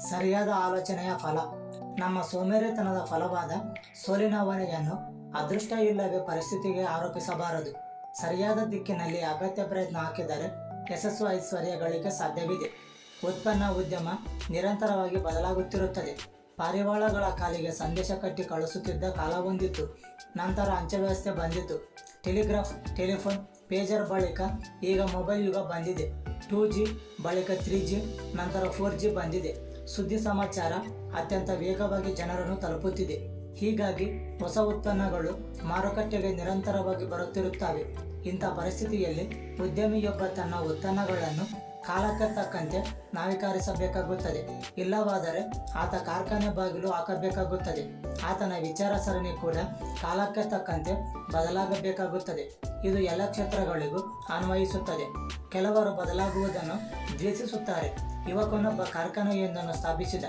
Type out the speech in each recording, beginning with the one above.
ಸರಿಯಾದ ಆಲೋಚನೆಯ ಫಲ. ನಮ್ಮ ಸೋಮೇರಿತನದ ಫಲವಾದ ಸೋಲಿನ ಹೊಣೆಯನ್ನು ಅದೃಷ್ಟ ಇಲ್ಲವೇ ಪರಿಸ್ಥಿತಿಗೆ ಆರೋಪಿಸಬಾರದು. ಸರಿಯಾದ ದಿಕ್ಕಿನಲ್ಲಿ ಅಗತ್ಯ ಪ್ರಯತ್ನ ಹಾಕಿದರೆ ಯಶಸ್ಸು ಐಶ್ವರ್ಯ ಸಾಧ್ಯವಿದೆ. ಉತ್ಪನ್ನ ಉದ್ಯಮ ನಿರಂತರವಾಗಿ ಬದಲಾಗುತ್ತಿರುತ್ತದೆ. ಪಾರಿವಾಳಗಳ ಕಾಲಿಗೆ ಸಂದೇಶ ಕಟ್ಟಿ ಕಳಿಸುತ್ತಿದ್ದ ಕಾಲ ಬಂದಿತ್ತು. ನಂತರ ಅಂಚೆ ವ್ಯವಸ್ಥೆ ಬಂದಿತ್ತು. ಟೆಲಿಗ್ರಾಫ್, ಟೆಲಿಫೋನ್, ಪೇಜರ್ ಬಳಿಕ ಈಗ ಮೊಬೈಲ್ ಯುಗ ಬಂದಿದೆ. ಟೂ ಜಿ ಬಳಿಕ ತ್ರೀ ಜಿ, ನಂತರ ಫೋರ್ ಜಿ ಬಂದಿದೆ. ಸುದ್ದಿ ಸಮಾಚಾರ ಅತ್ಯಂತ ವೇಗವಾಗಿ ಜನರನ್ನು ತಲುಪುತ್ತಿದೆ. ಹೀಗಾಗಿ ಹೊಸ ಉತ್ಪನ್ನಗಳು ಮಾರುಕಟ್ಟೆಗೆ ನಿರಂತರವಾಗಿ ಬರುತ್ತಿರುತ್ತವೆ. ಇಂಥ ಪರಿಸ್ಥಿತಿಯಲ್ಲಿ ಉದ್ಯಮಿಯೊಬ್ಬ ತನ್ನ ಉತ್ಪನ್ನಗಳನ್ನು ಕಾಲಕ್ಕೆ ತಕ್ಕಂತೆ ನಾವೀಕರಿಸಬೇಕಾಗುತ್ತದೆ. ಇಲ್ಲವಾದರೆ ಆತ ಕಾರ್ಖಾನೆ ಬಾಗಿಲು ಹಾಕಬೇಕಾಗುತ್ತದೆ. ಆತನ ವಿಚಾರ ಸರಣಿ ಕೂಡ ಕಾಲಕ್ಕೆ ತಕ್ಕಂತೆ ಬದಲಾಗಬೇಕಾಗುತ್ತದೆ. ಇದು ಎಲ್ಲ ಕ್ಷೇತ್ರಗಳಿಗೂ ಅನ್ವಯಿಸುತ್ತದೆ. ಕೆಲವರು ಬದಲಾಗುವುದನ್ನು ದ್ವೇಷಿಸುತ್ತಾರೆ. ಯುವಕನೊಬ್ಬ ಕಾರ್ಖಾನೆಯೊಂದನ್ನು ಸ್ಥಾಪಿಸಿದ.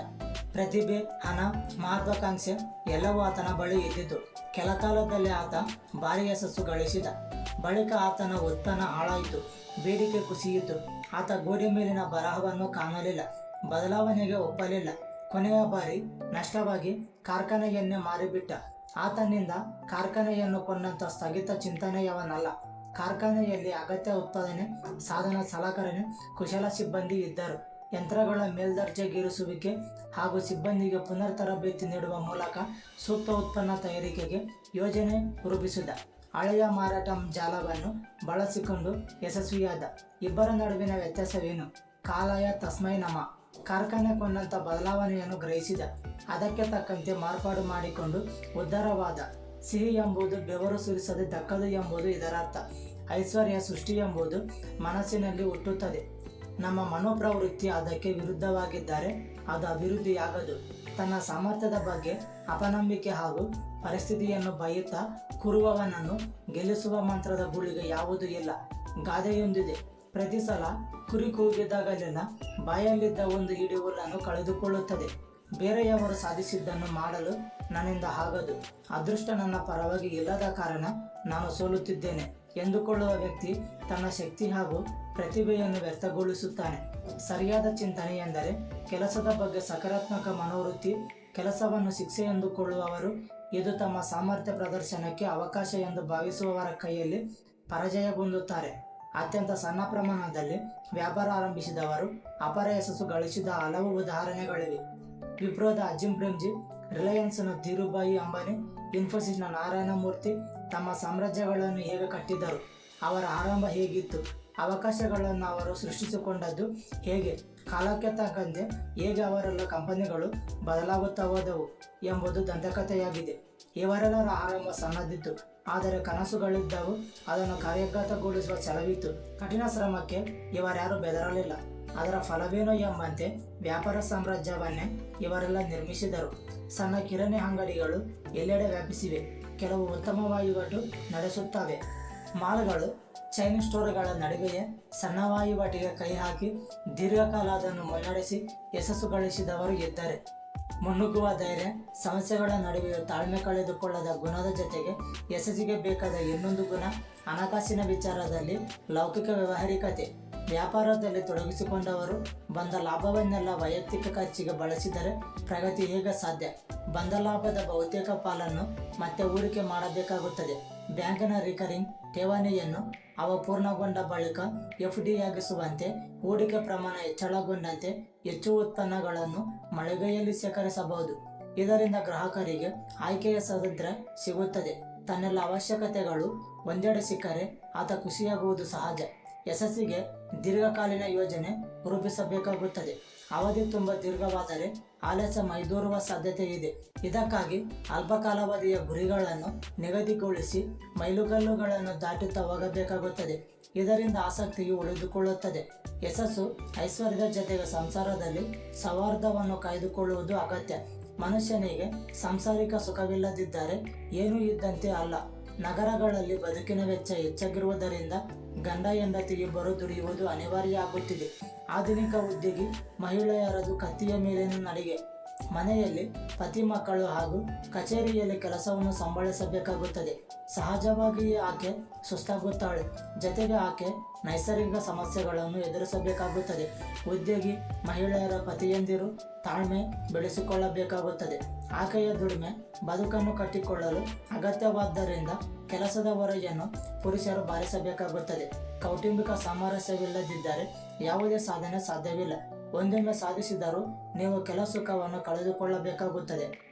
ಪ್ರತಿಭೆ, ಹಣ ಮಹತ್ವಾಕಾಂಕ್ಷೆ ಎಲ್ಲವೂ ಆತನ ಬಳಿ ಇದ್ದಿತು ಕೆಲ ಕಾಲದಲ್ಲಿ ಆತ ಭಾರಿ ಯಶಸ್ಸು ಗಳಿಸಿದ. ಬಳಿಕ ಆತನ ಉತ್ಪನ್ನ ಹಾಳಾಯಿತು, ಬೇಡಿಕೆ ಕುಸಿಯಿತು. ಆತ ಗೋಡೆ ಮೇಲಿನ ಬರಹವನ್ನು ಕಾಣಲಿಲ್ಲ, ಬದಲಾವಣೆಗೆ ಒಪ್ಪಲಿಲ್ಲ. ಕೊನೆಯ ಬಾರಿ ನಷ್ಟವಾಗಿ ಕಾರ್ಖಾನೆಯನ್ನೇ ಮಾರಿಬಿಟ್ಟ. ಆತನಿಂದ ಕಾರ್ಖಾನೆಯನ್ನು ಕೊಂಡಂತ ಸ್ಥಗಿತ ಚಿಂತನೆಯವನಲ್ಲ. ಕಾರ್ಖಾನೆಯಲ್ಲಿ ಅಗತ್ಯ ಉತ್ಪಾದನೆ, ಸಾಧನ ಸಲಕರಣೆ, ಕುಶಲ ಸಿಬ್ಬಂದಿ ಇದ್ದರು. ಯಂತ್ರಗಳ ಮೇಲ್ದರ್ಜೆಗೇರಿಸುವಿಕೆ ಹಾಗೂ ಸಿಬ್ಬಂದಿಗೆ ಪುನರ್ ತರಬೇತಿ ನೀಡುವ ಮೂಲಕ ಸೂಕ್ತ ಉತ್ಪನ್ನ ತಯಾರಿಕೆಗೆ ಯೋಜನೆ ರೂಪಿಸಿದ. ಹಳೆಯ ಮಾರಾಟ ಜಾಲವನ್ನು ಬಳಸಿಕೊಂಡು ಯಶಸ್ವಿಯಾದ ಇಬ್ಬರ ನಡುವಿನ ವ್ಯತ್ಯಾಸವೇನು? ಕಾಲಯ ತಸ್ಮೈ ನಮ. ಕಾರ್ಖಾನೆ ಕೊಂಡಂತ ಬದಲಾವಣೆಯನ್ನು ಗ್ರಹಿಸಿದ. ಅದಕ್ಕೆ ತಕ್ಕಂತೆ ಮಾರ್ಪಾಡು ಮಾಡಿಕೊಂಡು ಉದ್ಧಾರವಾದ. ಸಿಹಿ ಎಂಬುದು ಬೆವರು ಸುರಿಸದೆ ದಕ್ಕದು ಎಂಬುದು ಇದರರ್ಥ. ಐಶ್ವರ್ಯ ಸೃಷ್ಟಿ ಎಂಬುದು ಮನಸ್ಸಿನಲ್ಲಿ ಹುಟ್ಟುತ್ತದೆ. ನಮ್ಮ ಮನೋಪ್ರವೃತ್ತಿ ಅದಕ್ಕೆ ವಿರುದ್ಧವಾಗಿದ್ದರೆ ಅದು ಅಭಿವೃದ್ಧಿಯಾಗದು. ತನ್ನ ಸಾಮರ್ಥ್ಯದ ಬಗ್ಗೆ ಅಪನಂಬಿಕೆ ಹಾಗೂ ಪರಿಸ್ಥಿತಿಯನ್ನು ಬಯ್ಯುತ್ತಾ ಕುರುವವನನ್ನು ಗೆಲ್ಲಿಸುವ ಮಂತ್ರದ ಗುಳಿಗೆ ಯಾವುದೂ ಇಲ್ಲ. ಗಾದೆಯೊಂದಿದೆ. ಪ್ರತಿ ಸಲ ಕುರಿ ಕೂಗಿದ್ದಾಗಲೆಲ್ಲ ಬಾಯಲ್ಲಿದ್ದ ಒಂದು ಇಡೀ ಹುಲ್ಲನ್ನು ಕಳೆದುಕೊಳ್ಳುತ್ತದೆ. ಬೇರೆಯವರು ಸಾಧಿಸಿದ್ದನ್ನು ಮಾಡಲು ನನ್ನಿಂದ ಆಗದು. ಅದೃಷ್ಟ ನನ್ನ ಪರವಾಗಿ ಇಲ್ಲದ ಕಾರಣ ನಾನು ಸೋಲುತ್ತಿದ್ದೇನೆ ಎಂದುಕೊಳ್ಳುವ ವ್ಯಕ್ತಿ ತನ್ನ ಶಕ್ತಿ ಹಾಗೂ ಪ್ರತಿಭೆಯನ್ನು ವ್ಯರ್ಥಗೊಳಿಸುತ್ತಾನೆ ಸರಿಯಾದ ಚಿಂತನೆ ಎಂದರೆ ಕೆಲಸದ ಬಗ್ಗೆ ಸಕಾರಾತ್ಮಕ ಮನೋವೃತ್ತಿ, ಕೆಲಸವನ್ನು ಶಿಕ್ಷೆ ಎಂದುಕೊಳ್ಳುವವರು ಇದು ತಮ್ಮ ಸಾಮರ್ಥ್ಯ ಪ್ರದರ್ಶನಕ್ಕೆ ಅವಕಾಶ ಎಂದು ಭಾವಿಸುವವರ ಕೈಯಲ್ಲಿ ಪರಾಜಯಗೊಂಡುತ್ತಾರೆ ಅತ್ಯಂತ ಸಣ್ಣ ಪ್ರಮಾಣದಲ್ಲಿ ವ್ಯಾಪಾರ ಆರಂಭಿಸಿದವರು ಅಪರ ಯಶಸ್ಸು ಗಳಿಸಿದ ಹಲವು ಉದಾಹರಣೆಗಳಿವೆ. ವಿಪ್ರೋದ ಅಜಿಂ ಪ್ರೇಮ್ಜಿ ರಿಲಯನ್ಸ್ನ ಧೀರುಭಾಯಿ ಅಂಬಾನಿ, ಇನ್ಫೋಸಿಸ್ನ ನಾರಾಯಣ ಮೂರ್ತಿ ತಮ್ಮ ಸಾಮ್ರಾಜ್ಯಗಳನ್ನು ಹೇಗೆ ಕಟ್ಟಿದ್ದರು, ಅವರ ಆರಂಭ ಹೇಗಿತ್ತು, ಅವಕಾಶಗಳನ್ನು ಅವರು ಸೃಷ್ಟಿಸಿಕೊಂಡದ್ದು ಹೇಗೆ ಕಾಲಕ್ಕೆ ತಕ್ಕಂತೆ ಏಜ್ ಅವರೆಲ್ಲ ಕಂಪನಿಗಳು ಬದಲಾಗುತ್ತಾ ಹೋದವು ಎಂಬುದು ದಂತಕಥೆಯಾಗಿದೆ. ಇವರೆಲ್ಲರ ಆರಂಭ ಸಣ್ಣದಿತ್ತು. ಆದರೆ ಕನಸುಗಳಿದ್ದವು. ಅದನ್ನು ಕಾರ್ಯಗತಗೊಳಿಸುವ ಛಲವಿತ್ತು ಕಠಿಣ ಶ್ರಮಕ್ಕೆ ಇವರ್ಯಾರು ಬೆದರಲಿಲ್ಲ. ಅದರ ಫಲವೇನು ಎಂಬಂತೆ ವ್ಯಾಪಾರ ಸಾಮ್ರಾಜ್ಯವನ್ನೇ ಇವರೆಲ್ಲ ನಿರ್ಮಿಸಿದರು. ಸಣ್ಣ ಕಿರಣಿ ಅಂಗಡಿಗಳು ಎಲ್ಲೆಡೆ ವ್ಯಾಪಿಸಿವೆ. ಕೆಲವು ಉತ್ತಮ ವಹಿವಾಟು ನಡೆಸುತ್ತವೆ. ಮಾಲ್ಗಳು ಚೈನ್ ಸ್ಟೋರ್ಗಳ ನಡುವೆಯೇ ಸಣ್ಣ ವಹಿವಾಟಿಗೆ ಕೈ ಹಾಕಿ ದೀರ್ಘಕಾಲ ಅದನ್ನು ಮುನ್ನಡೆಸಿ ಯಶಸ್ಸು ಗಳಿಸಿದವರು ಇದ್ದಾರೆ. ಮುನ್ನುಗ್ಗುವ ಧೈರ್ಯ, ಸಮಸ್ಯೆಗಳ ನಡುವೆಯೂ ತಾಳ್ಮೆ ಕಳೆದುಕೊಳ್ಳದ ಗುಣದ ಜೊತೆಗೆ ಯಶಸ್ಸಿಗೆ ಬೇಕಾದ ಇನ್ನೊಂದು ಗುಣ, ಹಣಕಾಸಿನ ವಿಚಾರದಲ್ಲಿ ಲೌಕಿಕ ವ್ಯವಹಾರಿಕತೆ. ವ್ಯಾಪಾರದಲ್ಲಿ ತೊಡಗಿಸಿಕೊಂಡವರು ಬಂದ ಲಾಭವನ್ನೆಲ್ಲ ವೈಯಕ್ತಿಕ ಖರ್ಚಿಗೆ ಬಳಸಿದರೆ ಪ್ರಗತಿ ಹೇಗೆ ಸಾಧ್ಯ? ಬಂದ ಲಾಭದ ಬಹುತೇಕ ಪಾಲನ್ನು ಮತ್ತೆ ಹೂಡಿಕೆ ಮಾಡಬೇಕಾಗುತ್ತದೆ. ಬ್ಯಾಂಕಿನ ರಿಕರಿಂಗ್, ಠೇವಣಿಯನ್ನು ಅವ ಪೂರ್ಣಗೊಂಡ ಬಳಿಕ ಎಫ್ ಡಿಯಾಗಿಸುವಂತೆ ಹೂಡಿಕೆ ಪ್ರಮಾಣ ಹೆಚ್ಚಳಗೊಂಡಂತೆ ಹೆಚ್ಚು ಉತ್ಪನ್ನಗಳನ್ನು ಮಳೆಗೈಯಲ್ಲಿ ಶೇಖರಿಸಬಹುದು. ಇದರಿಂದ ಗ್ರಾಹಕರಿಗೆ ಆಯ್ಕೆಯ ಸ್ವಾತಂತ್ರ್ಯ ಸಿಗುತ್ತದೆ. ತನ್ನೆಲ್ಲ ಅವಶ್ಯಕತೆಗಳು ಒಂದೆಡೆ ಸಿಕ್ಕರೆ ಆತ ಖುಷಿಯಾಗುವುದು ಸಹಜ. ಯಶಸ್ಸಿಗೆ ದೀರ್ಘಕಾಲೀನ ಯೋಜನೆ ರೂಪಿಸಬೇಕಾಗುತ್ತದೆ. ಅವಧಿ ತುಂಬ ದೀರ್ಘವಾದರೆ ಆಲಸ್ಯ ಮೈದೂರುವ ಸಾಧ್ಯತೆ ಇದೆ. ಇದಕ್ಕಾಗಿ ಅಲ್ಪಕಾಲಾವಧಿಯ ಗುರಿಗಳನ್ನು ನಿಗದಿಗೊಳಿಸಿ ಮೈಲುಗಲ್ಲುಗಳನ್ನು ದಾಟುತ್ತಾ ಹೋಗಬೇಕಾಗುತ್ತದೆ ಇದರಿಂದ ಆಸಕ್ತಿಯು ಉಳಿದುಕೊಳ್ಳುತ್ತದೆ. ಯಶಸ್ಸು ಐಶ್ವರ್ಯದ ಜೊತೆಗೆ ಸಂಸಾರದಲ್ಲಿ ಸೌಹಾರ್ದವನ್ನು ಕಾಯ್ದುಕೊಳ್ಳುವುದು ಅಗತ್ಯ. ಮನುಷ್ಯನಿಗೆ ಸಾಂಸಾರಿಕ ಸುಖವಿಲ್ಲದಿದ್ದರೆ ಏನೂ ಇದ್ದಂತೆ ಅಲ್ಲ. ನಗರಗಳಲ್ಲಿ ಬದುಕಿನ ವೆಚ್ಚ ಹೆಚ್ಚಾಗಿರುವುದರಿಂದ ಗಂಡ ಹೆಂಡತಿ ಇಬ್ಬರು ದುಡಿಯುವುದು ಅನಿವಾರ್ಯ ಆಗುತ್ತಿದೆ ಆಧುನಿಕ ಉದ್ಯೋಗಿ ಮಹಿಳೆಯರದು ಕತ್ತಿಯ ಮೇಲಿನ ನಡಿಗೆ. ಮನೆಯಲ್ಲಿ ಪತಿ ಮಕ್ಕಳು ಹಾಗೂ ಕಚೇರಿಯಲ್ಲಿ ಕೆಲಸವನ್ನು ಸಂಭಾಳಿಸಬೇಕಾಗುತ್ತದೆ. ಸಹಜವಾಗಿಯೇ ಆಕೆ ಸುಸ್ತಾಗುತ್ತಾಳೆ. ಜತೆಗೆ ಆಕೆ ನೈಸರ್ಗಿಕ ಸಮಸ್ಯೆಗಳನ್ನು ಎದುರಿಸಬೇಕಾಗುತ್ತದೆ. ಉದ್ಯೋಗಿ ಮಹಿಳೆಯರ ಪತಿಯಂದಿರು ತಾಳ್ಮೆ ಬೆಳೆಸಿಕೊಳ್ಳಬೇಕಾಗುತ್ತದೆ. ಆಕೆಯ ದುಡಿಮೆ ಬದುಕನ್ನು ಕಟ್ಟಿಕೊಳ್ಳಲು ಅಗತ್ಯವಾದ್ದರಿಂದ ಕೆಲಸದ ಹೊರೆಯನ್ನು ಪುರುಷರು ಬಾರಿಸಬೇಕಾಗುತ್ತದೆ. ಕೌಟುಂಬಿಕ ಸಾಮರಸ್ಯವಿಲ್ಲದಿದ್ದರೆ ಯಾವುದೇ ಸಾಧನೆ ಸಾಧ್ಯವಿಲ್ಲ. ಒಂದೊಮ್ಮೆ ಸಾಧಿಸಿದರೂ ನೀವು ಕೆಲ ಸುಖವನ್ನು ಕಳೆದುಕೊಳ್ಳಬೇಕಾಗುತ್ತದೆ.